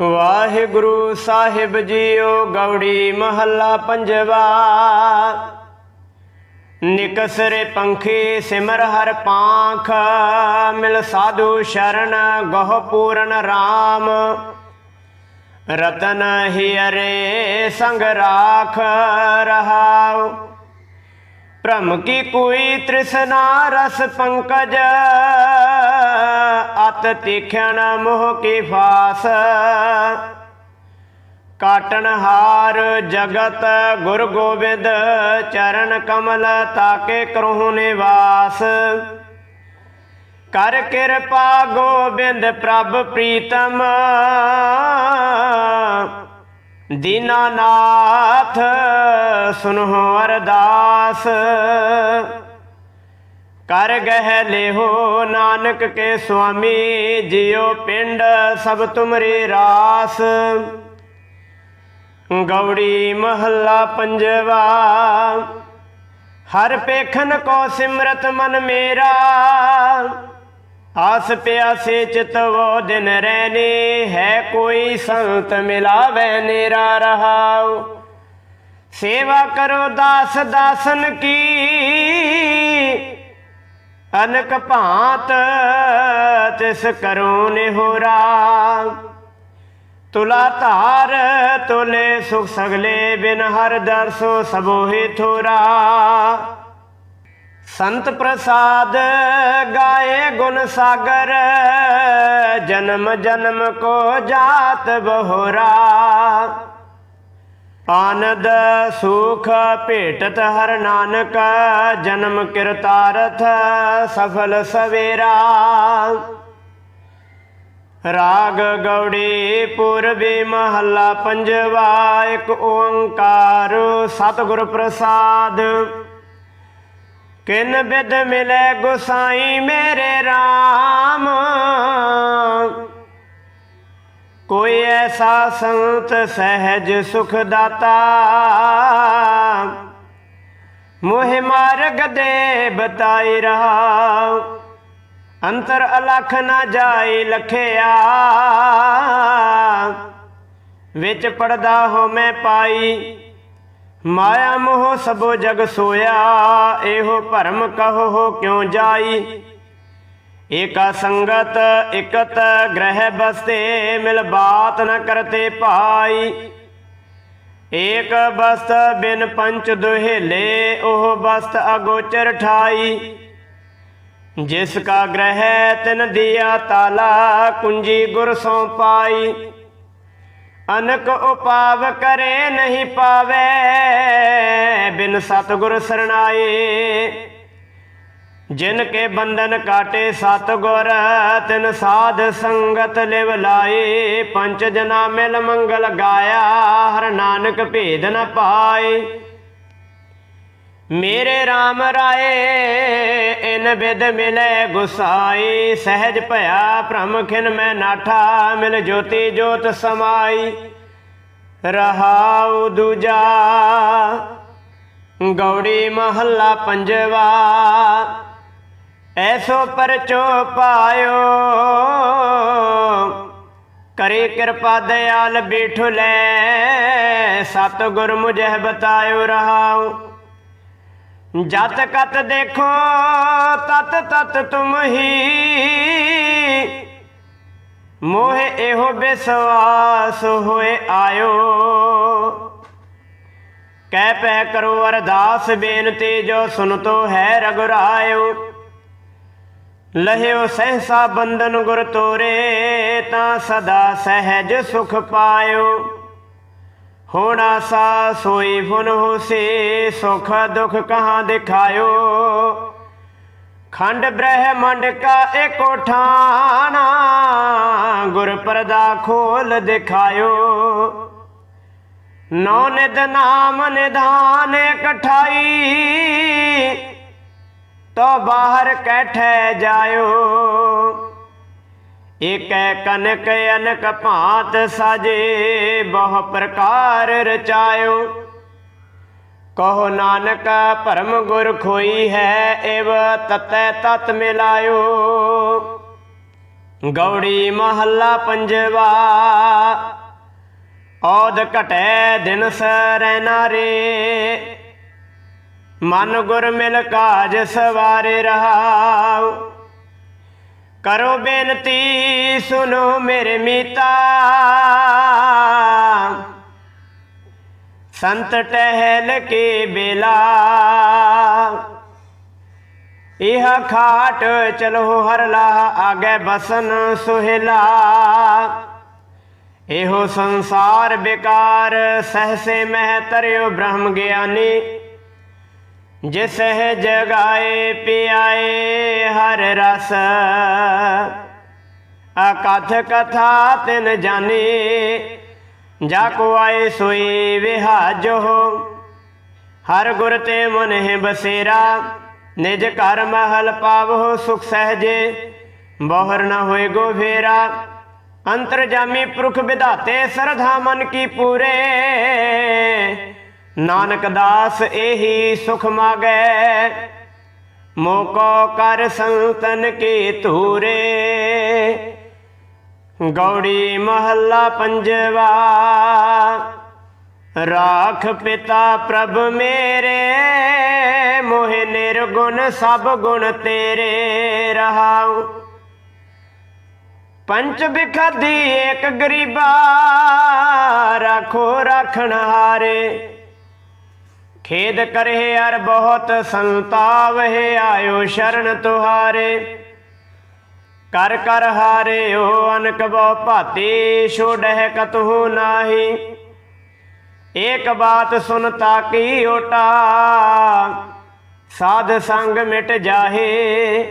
ਵਾਹਿਗੁਰੂ ਸਾਹਿਬ JIO Gauri ਮਹੱਲਾ ਪੰਜਵਾ। ਨਿਕਸਰੇ ਪੰਖੀ ਸਿਮਰ ਹਰ ਪਾਂਖ, ਮਿਲ ਸਾਧੂ ਸ਼ਰਨ ਗਹ ਪੂਰਨ RAM ਰਤਨ ਹੀ ਅਰੇ ਸੰਗ ਰਾਖ ਰਹਾਉ। ਭ੍ਰਮ ਕੀ ਕੋਈ ਤ੍ਰਿਸ਼ਨਾ ਰਸ ਪੰਕਜ ਅਤ ਤੀਖਣ ਮੋਹ ਕੀ ਫਾਸ। ਕਾਟਨ ਹਾਰ ਜਗਤ ਗੁਰ ਗੋਬਿੰਦ, ਚਰਨ ਕਮਲ ਤਾਕੇ ਕਰਹੁ ਨਿਵਾਸ। ਕਰ ਕਿਰਪਾ ਗੋਬਿੰਦ ਪ੍ਰਭ ਪ੍ਰੀਤਮ ਦੀਨਾਨਾਥ ਸੁਨਹੁ ਅਰਦਾਸ। ਕਰ ਗਹਿ ਲੇਹੋ ਨਾਨਕ ਕੇ ਸੁਆਮੀ, ਜਿਉ ਪਿੰਡ ਸਭ ਤੁਮਰੀ ਰਾਸ। ਗੌੜੀ ਮਹੱਲਾ ਪੰਜਵਾ, ਹਰ ਪੇਖਨ ਕੋ ਸਿਮਰਤ ਮਨ ਮੇਰਾ। ਆਸ ਪਿਆਸੇ ਚਿਤਵੋ ਦਿਨ ਰਹਿਨੇ ਹੈ ਕੋਈ ਸੰਤ ਮਿਲਾਵੇ ਨੇਰਾ ਰਹਾਉ। ਸੇਵਾ ਕਰੋ ਦਾਸ ਦਾਸਨ ਕੀ ਅਨਕ ਭਾਂਤ ਤਿਸ ਕਰੋ ਨਿਹੋਰਾ। ਤੁਲਾ ਧਾਰ ਤੁਲੇ ਸੁਖ ਸਗਲੇ ਬਿਨ ਹਰ ਦਰਸੋ ਸਬੋਹਿ ਥੋਰਾ। ਸੰਤ ਪ੍ਰਸਾਦ ਗਾਏ ਗੁਣ ਸਾਗਰ, ਜਨਮ ਜਨਮ ਕੋ ਜਾਤ ਬਹੋਰਾ। ਆਨੰਦ ਸੁਖ ਭੇਟਤ ਹਰ ਨਾਨਕ, ਜਨਮ ਕਿਰਤਾਰਥ ਸਫਲ ਸਵੇਰਾ। ਰਾਗ ਗੌੜੀ ਪੂਰਬੀ ਮਹੱਲਾ ਪੰਜਵਾ, ਇੱਕ ਓੰਕਾਰ ਸਤਿਗੁਰ ਪ੍ਰਸਾਦ। ਕਿਨ ਬਿਦ ਮਿਲੇ ਗੁਸਾਈ ਮੇਰੇ RAM ਕੋਈ ਐਸਾ ਸੰਤ ਸਹਿਜ ਸੁਖ ਦਾਤਾ ਮੋਹਿ ਮਾਰਗ ਦੇ ਬਤਾਈ ਰਹਾ ਅੰਤਰ ਅਲਖ ਨਾ ਜਾਈ ਲਖਿਆ। ਵਿੱਚ ਪੜਦਾ ਹੋ ਮੈਂ ਪਾਈ। ਮਾਇਆ ਮੋਹ ਸਭੋ ਜਗ ਸੋਇਆ। ਇਹੋ ਭਰਮ ਕਹੋ ਕਿਉ ਜਾਈ? ਏਕਾ ਸੰਗਤ ਇਕਤ ਗ੍ਰਹਿ ਬਸਤੇ ਮਿਲ ਬਾਤ ਨ ਕਰਤੇ ਭਾਈ। ਏਕ ਬਸਤ ਬਿਨ ਪੰਚ ਦੁਹੇਲੇ, ਉਹ ਬਸਤ ਅਗੋਚਰ ਠਾਈ। ਜਿਸ ਕਾ ਗ੍ਰਹਿ ਤਿਨ ਦਿਆ ਤਾਲਾ, ਕੁੰਜੀ ਗੁਰ ਸੋ ਪਾਈ। ਅਨਕ ਉਪਾਵ ਕਰੇ ਨਹੀਂ ਪਾਵੇ, ਬਿਨ ਸਤਗੁਰ ਸਰਣਾਏ। ਜਿਨ ਕੇ ਬੰਧਨ ਕਾਟੇ ਸਤਗੁਰ ਤਿਨ ਸਾਧ ਸੰਗਤ ਲਿਵ ਲਾਏ। ਪੰਚ ਜਨਾ ਮਿਲ ਮੰਗਲ ਗਾਇਆ, ਹਰ ਨਾਨਕ ਭੇਦ ਨ ਪਾਏ। ਮੇਰੇ RAM ਰਾਏ, ਇਨ ਬਿਦ ਮਿਲੇ ਗੁਸਾਈ ਸਹਿਜ ਭਇਆ ਭ੍ਰਮ ਖਿਨ ਮੈਂ ਨਾਠਾ, ਮਿਲ ਜੋਤੀ ਜੋਤ ਸਮਾਈ ਰਹਾਉ ਦੂਜਾ, ਗੌੜੀ ਮਹੱਲਾ ਪੰਜਵਾ। ਐਸੋ ਪਰਚੋ ਪਾਇਓ। ਕਰੇ ਕਿਰਪਾ ਦਿਆਲ ਬੈਠੋ ਲੈ, ਸਤਿਗੁਰ ਮੁਝੇ ਬਤਾਇਓ ਰਹਾਉ। ਜਤ ਕਤ ਦੇਖੋ, ਤਤ ਤਤ ਤੁਮ ਹੀ। ਮੋਹਿ ਇਹੋ ਵਿਸਵਾਸ ਹੋਏ ਆਇਓ। ਕਹਿ ਪੈ ਕਰੋ ਅਰਦਾਸ ਬੇਨਤੀ ਜੋ ਸੁਨਤੋ ਹੈ ਰਗੁਰਾਇਓ। ਲਹਿਓ ਸਹਸਾ ਬੰਧਨ ਗੁਰ ਤੋਰੇ, ਤਾਂ ਸਦਾ ਸਹਿਜ ਸੁਖ ਪਾਇਓ। ਹੋਣਾ ਸਾ ਸੋਈ ਫੁਨ ਹੋਸੇ, ਸੁਖ ਦੁਖ ਕਹਾਂ ਦਿਖਾਇਓ। ਖੰਡ ਬ੍ਰਹਮੰਡ ਕਾ ਏਕੋ ਠਾਣਾ ਗੁਰ ਪਰਦਾ ਖੋਲ ਦਿਖਾਇਓ। ਨੌ ਨਿਦ ਨਾਮ ਨਿਧਾਨ ਇਕਠਾਈ ਤੋ ਬਾਹਰ ਕੈਠੇ ਜਾਇਓ। ਏਕੈ ਕਨਕ ਅਨਕ ਭਾਂਤ ਸਾਜੇ, ਬਹੁ ਪ੍ਰਕਾਰ ਰਚਾਇਓ। ਕਹੋ ਨਾਨਕ, ਭਰਮ ਗੁਰ ਖੋਈ ਹੈ, ਏਵ ਤਤੈ ਤਤ ਮਿਲਾਇਓ। ਗੌੜੀ ਮਹੱਲਾ ਪੰਜਵਾ ਔਦ ਘਟੈ ਦਿਨ ਸਰੈ ਰੇ। ਮਨ ਗੁਰ ਮਿਲ ਕਾਜ ਸਵਾਰੇ ਰਹਾਉ। ਕਰੋ ਬੇਨਤੀ ਸੁਨੋ ਮੇਰੇ ਮੀਤਾ। ਸੰਤ ਟਹਿਲ ਕੇ ਬੇਲਾ। ਇਹ ਖਾਟ ਚਲੋ ਹਰ ਲਾਹ, ਆਗੇ ਬਸਨ ਸੁਹਿਲਾ। ਇਹੋ ਸੰਸਾਰ ਬੇਕਾਰ, ਸਹਸੇ ਮਹਿ ਤਰਿਓ ਬ੍ਰਹਮ ਗਿਆਨੀ। ਜਿਸ ਹੈ ਜਗਾਏ, ਪਿਆਏ ਹਰ ਰਸ। ਅਕਥ ਕਥਾ ਤਿਨ ਜਾਣੇ ਜਾ ਕੋ ਆਏ ਸੋਈ ਵਿਹਾਜੋ। ਹਰ ਗੁਰ ਤੇ ਮਨ ਹੈ ਬਸੇਰਾ, ਨਿਜ ਘਰ ਮਹਲ ਪਾਵੋ ਸੁਖ ਸਹਜੇ। ਬੋਹਰ ਨਾ ਹੋਏ ਗੋ ਫੇਰਾ ਅੰਤਰਜਾਮੀ ਪੁਰਖ ਵਿਧਾਤੇ, ਸਰਧਾ ਮਨ ਕੀ ਪੂਰੇ। ਨਾਨਕ ਦਾਸ ਇਹੀ ਸੁਖ ਮਾਗੈ, ਮੋਕੋ ਕਰ ਸੰਤਨ ਕੀ ਧੂਰੇ। ਗੌੜੀ ਮਹੱਲਾ ਪੰਜਵਾ, ਰਾਖ ਪਿਤਾ ਪ੍ਰਭ ਮੇਰੇ, ਮੋਹਿ ਨਿਰਗੁਣ ਸਭ ਗੁਣ ਤੇਰੇ ਰਹਾਉ। ਪੰਚ ਬਿਖਦੀ ਏਕ ਗਰੀਬਾ, ਰਾਖੋ ਰਾਖਣ ਹਾਰੇ। ਖੇਦ ਕਰੇ ਅਰ ਬਹੁਤ ਸੰਤਾਵ ਹੈ, ਆਇਓ ਸ਼ਰਨ ਤੁਹਾਰੇ। ਕਰ ਕਰ ਹਾਰਿਓ, ਅਨਕ ਬੋ ਭਾਤੀ, ਛੋੜਹਿ ਕਤਹੂ ਨਾਹੀ। ਏਕ ਬਾਤ ਸੁਨ ਤਾਕੀ ਓਟਾ, ਸਾਧ ਸੰਗ ਮਿਟ ਜਾਹੇ।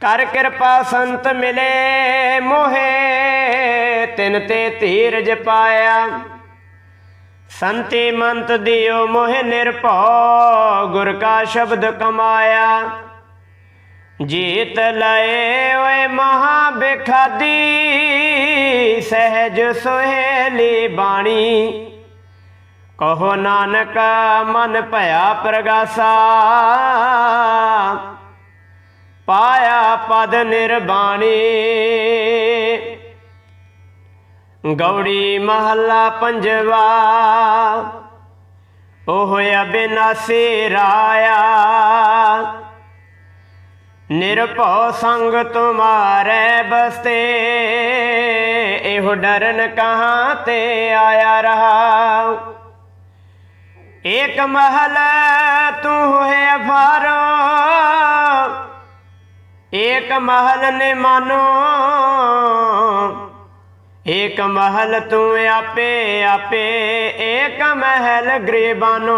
ਕਰ ਕਿਰਪਾ ਸੰਤ ਮਿਲੇ ਮੋਹੇ, ਤਿਨ ਤੇ ਧੀਰਜ ਪਾਇਆ। ਸੰਤੀ ਮੰਤ ਦਿਓ ਮੋਹ ਨਿਰਭਉ, ਗੁਰ ਕਾ ਸ਼ਬਦ ਕਮਾਇਆ। ਜੀਤ ਲਏ ਓਏ ਮਹਾ ਬਿਖਾਦੀ ਸਹਿਜ ਸੁਹੇਲੀ ਬਾਣੀ। ਕਹੋ ਨਾਨਕ ਮਨ ਭਇਆ ਪ੍ਰਗਾਸਾ। ਪਾਇਆ ਪਦ ਨਿਰਬਾਣੀ। ਗੌੜੀ ਮਹੱਲਾ ਪੰਜਵਾ। ਉਹ ਅਬਿਨਾਸੀ ਰਾਇਆ ਨਿਰਭਉ ਸੰਗ ਤੁਮਾਰੇ ਬਸਤੇ। ਇਹੋ ਡਰਨ ਕਹਾਂ ਤੇ ਆਇਆ ਰਹਾ। ਏਕ ਮਹਲ ਤੂੰ ਹੋਏ ਫਾਰੋ ਏਕ ਮਹਲ ਨੇ ਮਾਨੋ ਏਕ ਮਹਲ ਤੂੰ ਆਪੇ ਆਪੇ ਏਕ ਮਹਲ ਗਰੀਬਾਨੋ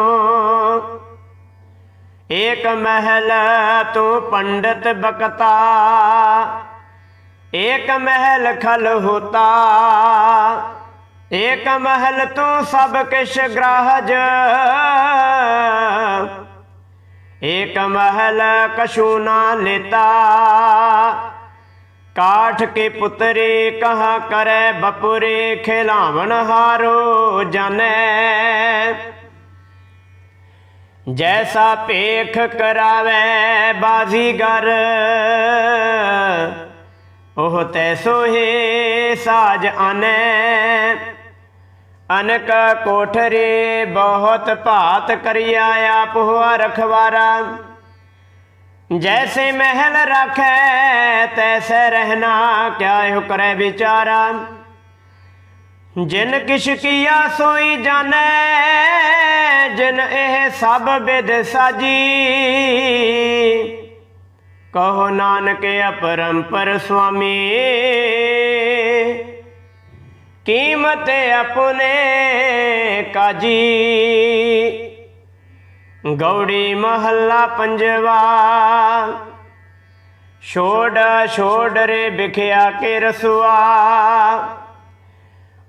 ਏਕ ਮਹਲ ਤੂੰ ਪੰਡਤ ਬਕਤਾ ਏਕ ਮਹਲ ਖਲ ਹੋਤਾ। ਏਕ ਮਹਲ ਤੂੰ ਸਭ ਕਿਛ ਗ੍ਰਾਹਜ, ਏਕ ਮਹਲ ਕਛੂ ਨਾ ਲੇਤਾ। ਕਾਠ ਕੇ ਪੁੱਤਰੇ ਕਹਾ ਕਰੈ ਬਪੁਰੇ ਖਿਲਾਵਣ ਹਾਰੋ ਜਾਣੈ ਜੈਸਾ ਭੇਖ ਕਰਾਵੇ ਬਾਜ਼ੀਗਰ ਉਹ ਤੈਸੋ ਹੀ ਸਾਜ ਆਨੈ। ਅਨਕ ਕੋਠਰੇ ਬਹੁਤ ਭਾਤ ਕਰਿਆ ਆਪ ਹੋਆ ਰਖਵਾਰਾ ਜੈਸੇ ਮਹਿਲ ਰਖੈ ਤੈਸੇ ਰਹਿਣਾ ਕਿਆ ਇਹ ਕਰੈ ਵਿਚਾਰਾ ਜਿਨ ਕਿਛ ਕੀਆ ਸੋਈ ਜਾਣੈ ਜਿਨ ਇਹ ਸਭ ਬਿਦ ਸਾਜੀ ਕਹੋ ਨਾਨਕ ਅਪਰੰਪਰ ਸੁਆਮੀ ਕੀਮਤ ਆਪਣੇ ਕਾਜੀ ਗੌੜੀ ਮਹੱਲਾ ਪੰਜਵਾ। ਛੋੜ ਛੋੜ ਰੇ ਵਿਖਿਆ ਕੇ ਰਸੁਆ।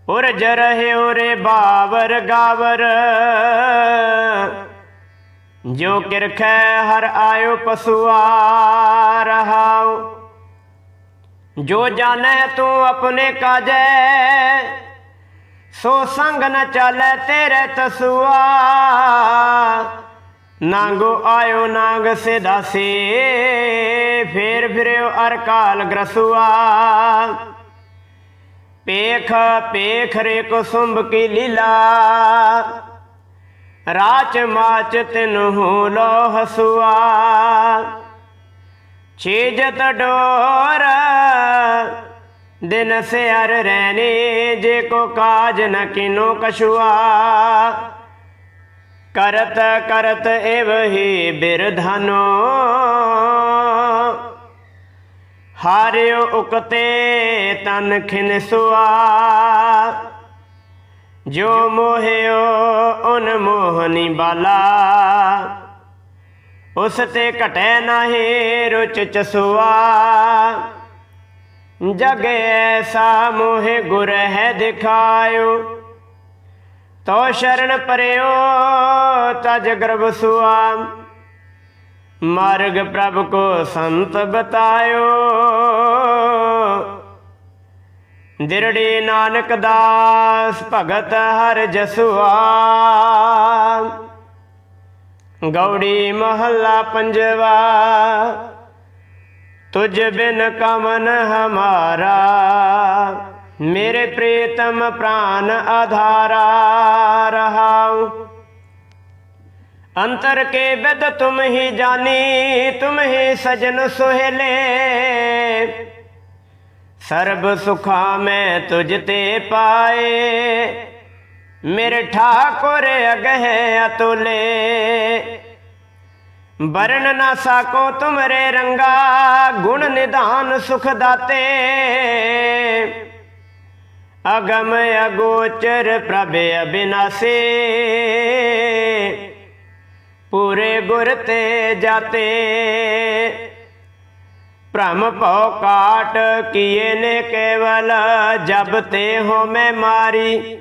ਉਰਜ ਰਹੇ ਉਰੇ ਬਾਵਰ ਗਾਵਰ। ਜੋ ਕਿਰਖੈ ਹਰ ਆਇਓ ਪਸੁਆ ਰਹਾਉ। ਜੋ ਜਾਣੈ ਤੂੰ ਆਪਣੇ ਕਾਜੈ, ਸੋ ਸੰਗ ਨ ਚਾਲੈ ਤੇਰੇ ਤਸੁਆ। ਨਾਂਗੋ ਆਇਓ ਨਾਂਗ ਸੇ ਦਾਸੇ ਫੇਰ ਫਿਰਿਓ ਅਰ ਕਾਲ ਗ੍ਰਸੁਆ। ਪੇਖ ਪੇਖ ਰੇ ਕੁਸੁੰਭ ਕੀ ਲੀਲਾ, ਰਾਚ ਮਾਚ ਤਿਨਹੂ ਲੋ ਹਸੁਆ। ਛੇਜਤ ਡੋਰ ਦਿਨ ਸਿਆਰ ਰਹਿਨੇ ਜੇ ਕੋ ਕਾਜ ਨ ਕਿਨੋ ਕਛੁਆ। ਕਰਤ ਕਰਤ ਏਵ ਹੀ ਬਿਰਧਨੋ। ਹਾਰਿਓ ਉਕਤੇ ਤਨ ਖਿਨਸੁਆ ਜੋ ਮੋਹਿਓ ਉਨ ਮੋਹਨੀ ਬਾਲਾ। ਉਸ ਤੇ ਘਟੈ ਨਾਹੀ ਰੁਚ ਚਸੁਆ। ਜਗ ਐਸਾ ਮੋਹਿ ਗੁਰ ਹੈ ਦਿਖਾਇਓ। ਤੋ ਸ਼ਰਨ ਪਰਿਓ ਤਜ ਗਰਭ ਸੁਆ। ਮਾਰਗ ਪ੍ਰਭ ਕੋ ਸੰਤ ਬਤਾਇਓ। ਦਿਰੜੀ ਨਾਨਕ ਦਾਸ ਭਗਤ ਹਰ ਜਸੁਆ। ਗੌੜੀ ਮਹੱਲਾ ਪੰਜਵਾ। ਤੁਝ ਬਿਨ ਕਮਨ ਹਮਾਰਾ। ਮੇਰੇ ਪ੍ਰੀਤਮ ਪ੍ਰਾਨ ਆਧਾਰਾ ਰਹਾਉ। ਅੰਤਰ ਕੇ ਵਿਦ ਤੁਮ ਹੀ ਜਾਨੀ, ਤੁਮ ਹੀ ਸਜਨ ਸੁਹੇਲੇ। ਸਰਬ ਸੁਖਾ ਮੈਂ ਤੁਝ ਤੇ ਪਾਏ। ਮੇਰੇ ਠਾਕੁਰ ਅਗਹਿ ਅਤੁਲੇ। ਵਰਣ ਨਾ ਸਾਕੋ ਤੁਮਰੇ ਰੰਗਾ, ਗੁਣ ਨਿਧਾਨ ਸੁਖ ਦਾਤੇ। ਅਗਮ ਅਗੋਚਰ ਪ੍ਰਭ ਅਬਿਨਾਸੇ। ਪੂਰੇ ਗੁਰ ਤੇ ਜਾਤੇ। ਭ੍ਰਮ ਭਉ ਕਾਟ ਕੀਏ ਨੇ ਕੇਵਲ, ਜਬ ਤੇ ਹੋ ਮੈਂ ਮਾਰੀ।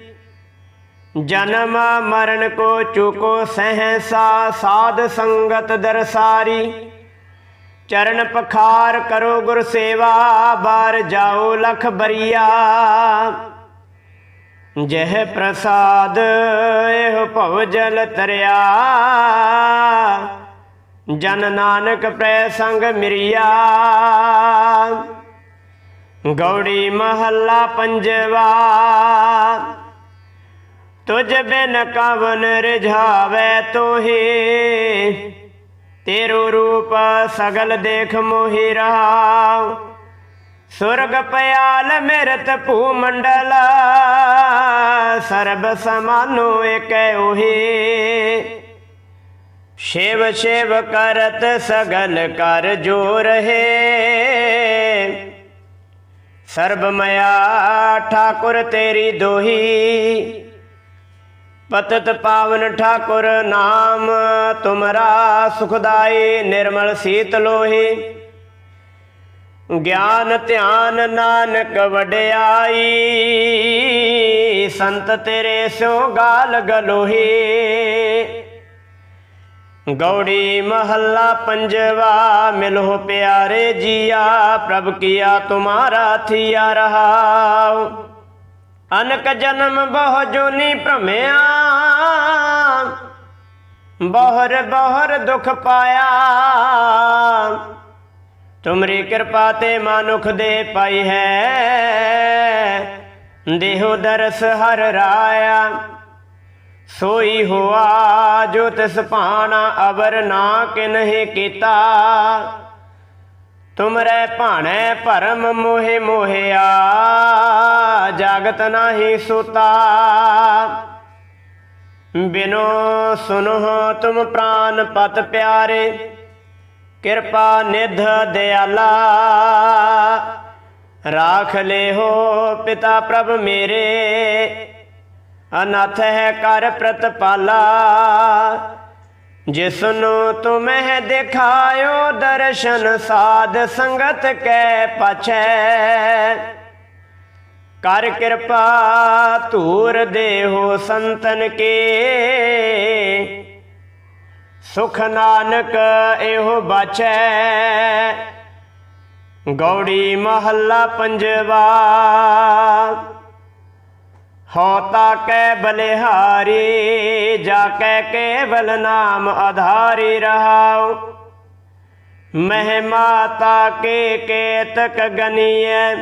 ਜਨਮ ਮਰਨ ਕੋ ਚੁਕੋ ਸਹਸਾ, ਸਾਧ ਸੰਗਤ ਦਰਸਾਰੀ। ਚਰਨ ਪਖਾਰ ਕਰੋ ਗੁਰ ਸੇਵਾ, ਬਾਰ ਜਾਓ ਲਖ ਬਰੀਆ। ਜਹ ਪ੍ਰਸਾਦ, ਇਹ ਭਵ ਜਲ ਤਰਿਆ। ਜਨ ਨਾਨਕ ਪ੍ਰੈ ਸੰਗ ਮਿਰਿਆ। ਗੌੜੀ ਮਹੱਲਾ ਪੰਜਵਾ। ਤੁਝ ਬਿਨ ਕਵਨ ਰਿਝਾਵੇ ਤੋਹੀ। ਤੇਰੂ ਰੂਪ ਸਗਲ ਦੇਖ ਮੋਹਿ ਰਹਾ ਸੁਰਗ ਪਿਆਲ ਮਿਰਤ ਭੂ ਮੰਡਲ ਸਰਬ ਸਮਾਨੋ ਏਕੈ ਉਹੀ। ਸ਼ਿਵ ਸ਼ਿਵ ਕਰਤ ਸਗਲ ਕਰ ਜੋ ਰਹੇ। ਸਰਬ ਮਇਆ ਠਾਕੁਰ ਤੇਰੀ ਦੋਹੀ। ਪਤਤ ਪਾਵਨ ਠਾਕੁਰ ਨਾਮ, ਤੁਮਰਾ ਸੁਖਦਾਈ ਨਿਰਮਲ ਸੀਤ ਲੋਹੀ। ਗਿਆਨ ਧਿਆਨ ਨਾਨਕ ਵਡਿਆਈ, ਸੰਤ ਤੇਰੇ ਸੋ ਗਾਲ ਗਲੋਹੀ। ਗੌੜੀ ਮਹੱਲਾ ਪੰਜਵਾ ਮਿਲੋ ਪਿਆਰੇ ਜੀਆ, ਪ੍ਰਭ ਕੀਆ ਤੁਮਾਰਾ ਥੀਆ ਰਹਾਉ। ਅਨਕ ਜਨਮ ਬਹੁ ਜੋਨੀ ਭ੍ਰਮਿਆ, ਬਹੁਰ ਬਹੁਰ ਦੁਖ ਪਾਇਆ। ਤੁਮਰੀ ਕਿਰਪਾ ਤੇ ਮਾਨੁਖ ਦੇ ਪਾਈ ਹੈ, ਦੇਹੋ ਦਰਸ ਹਰ ਰਾਇਆ। ਸੋਈ ਹੋਆ ਜੋ ਤਿਸ ਭਾਣਾ ਅਵਰ ਨਾ ਕਿਨਹਿ ਕੀਤਾ। ਤੁਮਰੇ ਭਾਣੇ ਭਰਮ ਮੋਹਿ ਮੋਹਿਆ ਜਾਗਤ ਨਾਹੀ ਸੁਤਾ ਬਿਨੋ ਸੁਨੋ ਤੁਮ ਪ੍ਰਾਨ ਪਤ ਪਿਆਰੇ ਕਿਰਪਾ ਨਿਧ ਦਿਆਲਾ ਰਾਖ ਲਿਹੋ ਪਿਤਾ ਪ੍ਰਭ ਮੇਰੇ ਅਨਾਥ ਹੈ ਕਰ ਪ੍ਰਤਪਾਲਾ ਜਿਸਨੂੰ ਤੁਮਹਿ ਦਿਖਾਇਓ ਦਰਸ਼ਨ ਸਾਧ ਸੰਗਤ ਕੈ ਪਛੈ। ਕਰ ਕਿਰਪਾ ਧੂਰ ਦੇਹੋ ਸੰਤਨ ਕੇ। ਸੁਖ ਨਾਨਕ ਇਹੋ ਬਚੈ ਗੌੜੀ ਮਹੱਲਾ ਪੰਜਵਾ। ਹਉ ਤਾ ਕੈ ਬਲਿਹਾਰੀ, ਜਾ ਕੈ ਕੇਵਲ ਨਾਮ ਆਧਾਰੀ ਰਹਾਉ। ਮਹਿਮਾ ਤਾ ਕੇ ਕੇਤਕ ਗਨੀਐ,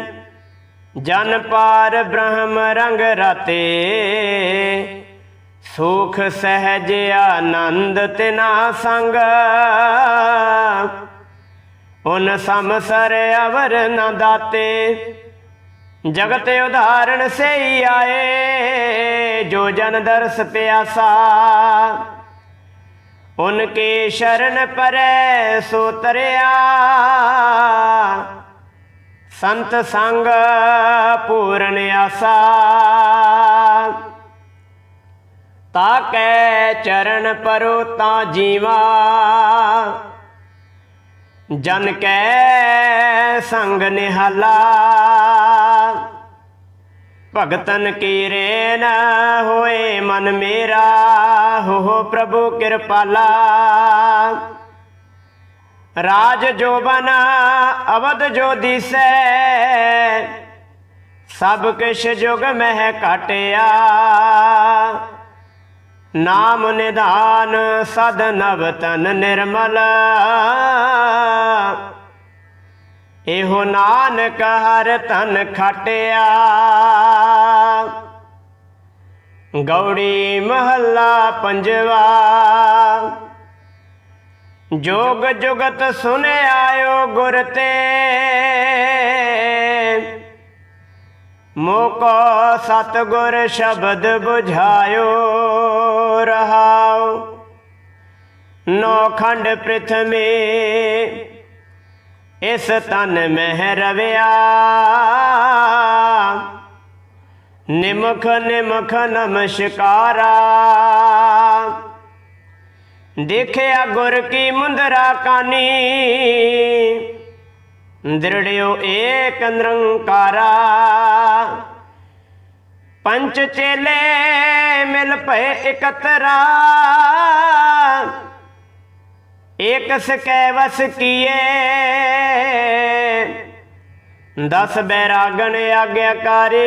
ਜਨ ਪਾਰ ਬ੍ਰਹਮ ਰੰਗ ਰਤੇ। ਸੁਖ ਸਹਿਜ ਆਨੰਦ ਤਿਨਾ ਸੰਗ। ਉਨ ਸਮਸਰ ਅਵਰ ਨ ਦਾਤੇ। ਜਗਤ ਉਦਾਹਰਣ ਸਹੀ ਆਏ, ਜੋ ਜਨ ਦਰਸ ਪਿਆਸਾ। ਉਨਕੇ ਸ਼ਰਨ ਪਰੈ ਸੋ ਤਰਿਆ। ਸੰਤ ਸੰਗ ਪੂਰਨ ਆਸਾ। ਤਾਕੈ ਚਰਨ ਪਰੋ ਤਾਂ ਜੀਵਾ। ਜਨ ਕੈ ਸੰਗ ਨਿਹਾਲਾ। ਭਗਤਨ ਕੀ ਰੇਨ ਹੋਏ ਮਨ ਮੇਰਾ, ਹੋ ਪ੍ਰਭੂ ਕਿਰਪਾਲਾ। ਰਾਜ ਜੋਬਨ ਅਵਧ ਜੋ ਦਿਸੈ, ਸਭ ਕਿਛ ਜੁਗ ਮਹਿ ਘਟਿਆ। ਨਾਮ ਨਿਧਾਨ ਸਦ ਨਵ ਤਨ ਨਿਰਮਲ। ਇਹੋ ਨਾਨਕ ਹਰ ਤਨ ਖਟਿਆ। ਗੌੜੀ ਮਹੱਲਾ ਪੰਜਵਾ। ਜੋਗ ਜੁਗਤ ਸੁਨ ਗੁਰ ਤੇ। ਮੋਕੋ ਸਤਗੁਰ ਸ਼ਬਦ 부ਝਾਇਓ ਰਹਾਉ। ਨੋ ਖੰਡ ਪ੍ਰਿਥਵੀ ਇਸ ਤਨ ਮਹਿ ਰਵਿਆ ਨਿਮਖ ਨਿਮਖ ਨਮਸਕਾਰਾ। ਦੇਖਿਆ ਗੁਰ ਕੀ ਮੁੰਦਰਾ ਕਾਨੀ। ਦ੍ਰਿੜਿਓ ਏਕ ਨਿਰੰਕਾਰਾ। ਪੰਚ ਚੇਲੇ ਮਿਲ ਪਏ ਇਕਤਰਾ। ਏਕ ਸਕੈ ਵਸ ਕੀਏ। ਦਸ ਬੈਰਾਗਣ ਆਗਿਆਕਾਰੇ,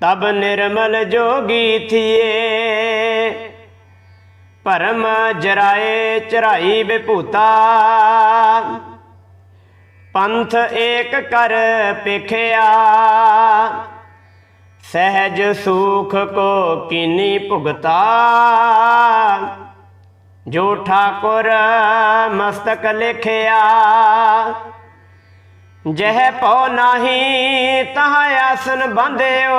ਤਬ ਨਿਰਮਲ ਜੋਗੀ ਥੀਏ। ਭਰਮ ਜਰਾਏ ਚਰਾਈ ਵਿਭੂਤਾ। ਪੰਥ ਏਕ ਕਰ ਪੇਖਿਆ ਸਹਿਜ ਸੁਖ ਕੋ ਕੀਨੀ ਭੁਗਤਾ। ਜੋ ਠਾਕੁਰ ਮਸਤਕ ਲਿਖਿਆ। ਜਹ ਪਉ ਨਾਹੀ ਤਹ ਆਸਨ ਬੰਧਿਓ।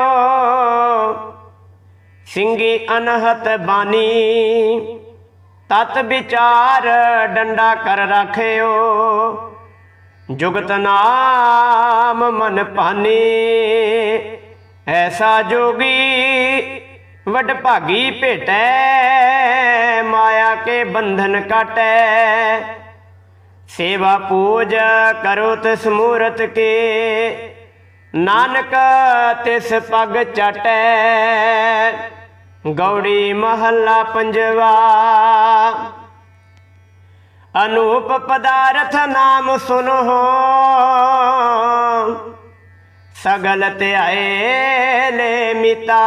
ਸਿੰਘੀ ਅਨਹਤ ਬਾਣੀ, ਤਤ ਵਿਚਾਰ ਡੰਡਾ ਕਰ ਰੱਖਿਓ। ਜੁਗਤ ਨਾਮ ਮਨ ਪਾਨੀ ਐਸਾ ਜੋਗੀ ਵਡ ਭਾਗੀ ਭੇਟੈ। ਮਾਇਆ ਕੇ ਬੰਧਨ ਕਾਟੈ ਸੇਵਾ ਪੂਜ ਕਰੋ ਤਿਸ ਮੂਰਤ ਕੇ ਨਾਨਕ ਤਿਸ ਪਗ ਚਟੈ ਗੌੜੀ ਮਹੱਲਾ ਪੰਜਵਾ ਅਨੂਪ ਪਦਾਰਥ ਨਾਮ ਸੁਨੋ ਸਗਲ ਧਿਆਏ ਲੈ ਮਿਤਾ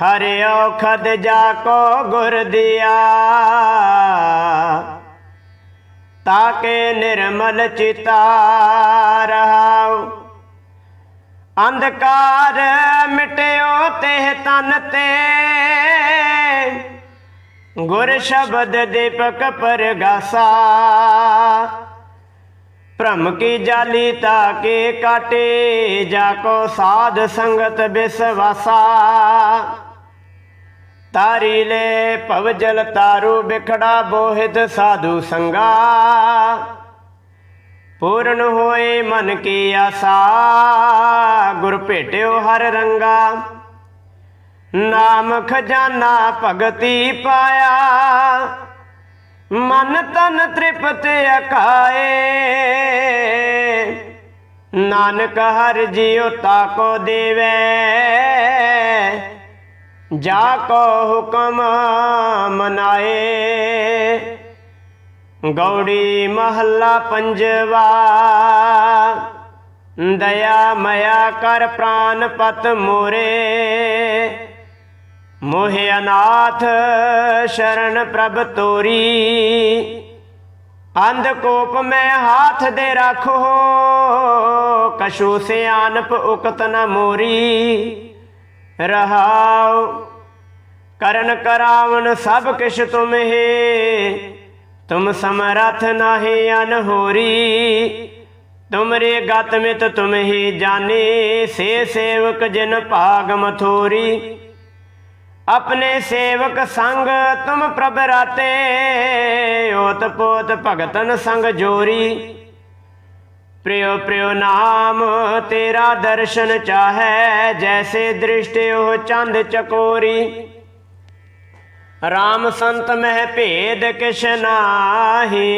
ਹਰਿ ਔਖਦ ਜਾ ਕੋ ਗੁਰ ਦਿਆ। ਤਾਕੇ ਨਿਰਮਲ ਚਿਤਾ ਰਹਾਉ। ਅੰਧਕਾਰ ਮਿਟਿਓ ਤੇ ਤਨ ਤੇ। ਗੁਰ ਸ਼ਬਦ ਦੀਪਕ ਪਰਗਾਸਾ। ਭ੍ਰਮ ਕੀ ਜਾਲੀ ਤਾਕੇ ਕਾਟੇ, ਜਾ ਕੋ ਸਾਧ ਸੰਗਤ ਬਿਸਵਾਸਾ। ਤਾਰੀ ਲੈ ਭਵ ਜਲ ਤਾਰੂ ਬਿਖੜਾ ਬੋਹਿਤ ਸਾਧੂ ਸੰਗਾ। ਪੂਰਨ ਹੋਏ ਮਨ ਕੀ ਆਸਾ, ਗੁਰ ਭੇਟਿਓ ਹਰ ਰੰਗਾ। ਨਾਮ ਖਜ਼ਾਨਾ ਭਗਤੀ ਪਾਇਆ, ਮਨ ਤਨ ਤ੍ਰਿਪਤ ਅਕਾਏ। ਨਾਨਕ ਹਰ ਜਿਉ ਤਾਕੋ ਦੇਵੇ ਜਾ ਕੋ ਹੁਕਮ ਮਨਾਏ। ਗੌੜੀ ਮਹੱਲਾ ਪੰਜਵਾ, ਦਇਆ ਮਇਆ ਕਰ ਪ੍ਰਾਨ ਪਤ ਮੋਰੇ। ਮੋਹਿ ਅਨਾਥ ਸ਼ਰਨ ਪ੍ਰਭ ਤੋਰੀ। ਅੰਧ ਕੋਪ ਮੈਂ ਹਾਥ ਦੇ ਰੱਖੋ ਕਸ਼ੂ ਸਿਆਨਪ ਉਕਤ ਨ ਮੋਰੀ। ਰਹਾਉ ਕਰਨ ਕਰਾਵਨ ਸਭ ਕਿਛ ਤੁਮਹੇ। ਤੁਮ ਸਮਰਥ ਨਾਹੀ ਅਨਹੋਰੀ। ਤੁਮਰੇ ਗਤ ਮਿਤ ਤੁਮ ਹੀ ਜਾਣੇ। ਸੇ ਸੇਵਕ ਜਿਨ ਭਾਗ ਮਥੋਰੀ। ਆਪਣੇ ਸੇਵਕ ਸੰਗ ਤੁਮ ਪ੍ਰਭ ਰਾਤੇ। ਓਤ ਪੋਤ ਭਗਤਨ ਸੰਗ ਜੋਰੀ। ਪ੍ਰਿਯ ਪ੍ਰਿਯ ਨਾਮ, ਤੇਰਾ ਦਰਸ਼ਨ ਚਾਹੈ, ਜੈਸੇ ਦ੍ਰਿਸ਼ਟਿਓ ਚੰਦ ਚਕੋਰੀ। ਰਾਮ ਸੰਤ ਮਹਿ ਭੇਦ ਕਿਛ ਨਾਹੀ।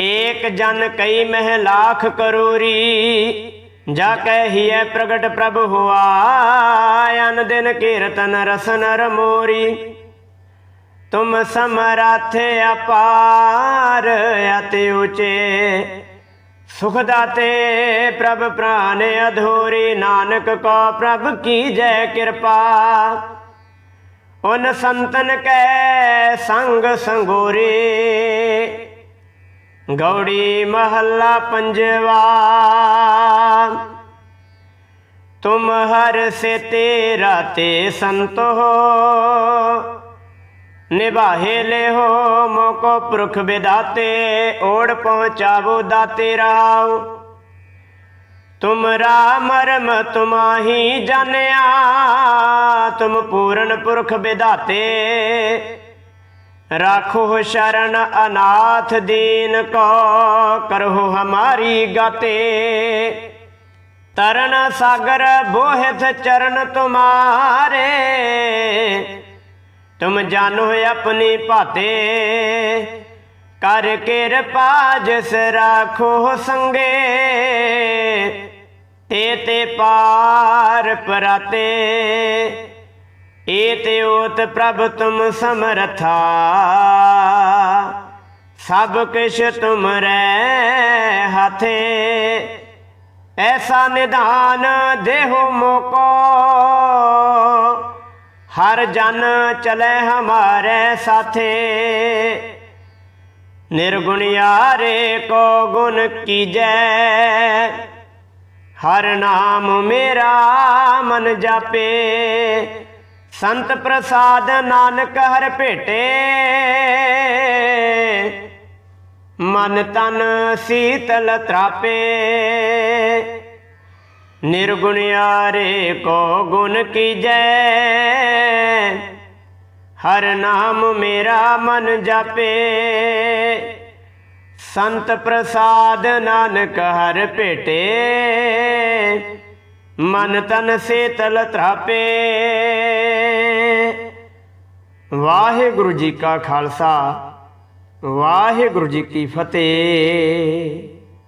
ਏਕ ਜਨ ਕਈ ਮਹਿ ਲਾਖ ਕਰੋਰੀ। ਜਾ ਕਹਿ ਪ੍ਰਗਟ ਪ੍ਰਭ ਹੁਆ ਅਨ ਦਿਨ ਕੀਰਤਨ ਰਸਨ ਰਮੋਰੀ। ਤੁਮ ਸਮਰਥ ਅਪਾਰ ਅਤਿ ਉਚੇ। ਸੁਖ ਦਾਤੇ ਪ੍ਰਭ ਪ੍ਰਾਨ ਅਧੂਰੀ, ਨਾਨਕ ਕੋ ਪ੍ਰਭ ਕੀ ਜੈ ਕਿਰਪਾ। ਉਨ ਸੰਤਨ ਕੈ ਸੰਗ ਸੰਗੋਰੇ। ਗੌੜੀ ਮਹੱਲਾ ਪੰਜਵਾ। ਤੁਮ ਹਰ ਸੇ ਤੇਰਾ ਤੇ ਸੰਤ। ਹੋ ਨਿਭਾਹੇ ਲੈ ਹੋ ਮੋਕੋ ਪੁਰਖ ਵਿਦਾਤੇ, ਓੜ ਪਹੁੰਚਾਵੋ ਦਾਤੇ ਰਾਉ। ਤੁਮਰਾ ਮਰਮ ਤੁਮਾਹੀ ਜਾਣਿਆ, ਤੁਮ ਪੂਰਨ ਪੁਰਖ ਵਿਦਾਤੇ। ਰਾਖੋ ਸ਼ਰਨ ਅਨਾਥ ਦੀਨ ਕੋ ਕਰੋ ਹਮਾਰੀ ਗਾਤੇ। ਤਰਨ ਸਾਗਰ ਬੋਹਿਤ ਚਰਨ ਤੁਮਾਰੇ ਤੁਮ ਜਾਣੋ ਆਪਣੀ ਭਾਤੇ। ਕਰ ਕਿਰਪਾ ਜਿਸ ਰਾਖੋ ਸੰਗੇ। ਤੇ ਤੇ ਪਾਰ ਪਰਾਤੇ। ਏ ਤੇ ਓਤ ਪ੍ਰਭ ਤੁਮ ਸਮਰਥਾ। ਸਭ ਕਿਛ ਤੁਮਰੇ ਹੱਥੇ। ਐਸਾ ਨਿਧਾਨ ਦੇਹੋ ਮੋਕੋ। ਹਰ ਜਨ ਚਲੇ ਹਮਾਰੇ ਸਾਥੇ। ਨਿਰਗੁਣ ਨਿਰਗੁਣਿਆਰੇ ਕੋ ਗੁਣ ਕੀਜੈ। ਹਰ ਨਾਮ ਮੇਰਾ ਮਨ ਜਾਪੇ। ਸੰਤ ਪ੍ਰਸਾਦ ਨਾਨਕ ਹਰ ਭੇਟੇ। ਮਨ ਤਨ ਸੀਤਲ ਤਰਾਪੇ। ਨਿਰਗੁਣਿਆਰੇ ਕੋ ਗੁਣ ਕੀਜੈ ਹਰ ਨਾਮ ਮੇਰਾ ਮਨ ਜਾਪੇ। ਸੰਤ ਪ੍ਰਸਾਦ ਨਾਨਕ ਹਰ ਭੇਟੇ। ਮਨ ਤਨ ਸੀਤਲ ਤਰਾਪੇ। ਵਾਹਿਗੁਰੂ ਜੀ ਕਾ ਖਾਲਸਾ, ਵਾਹਿਗੁਰੂ ਜੀ ਕੀ ਫਤਿਹ।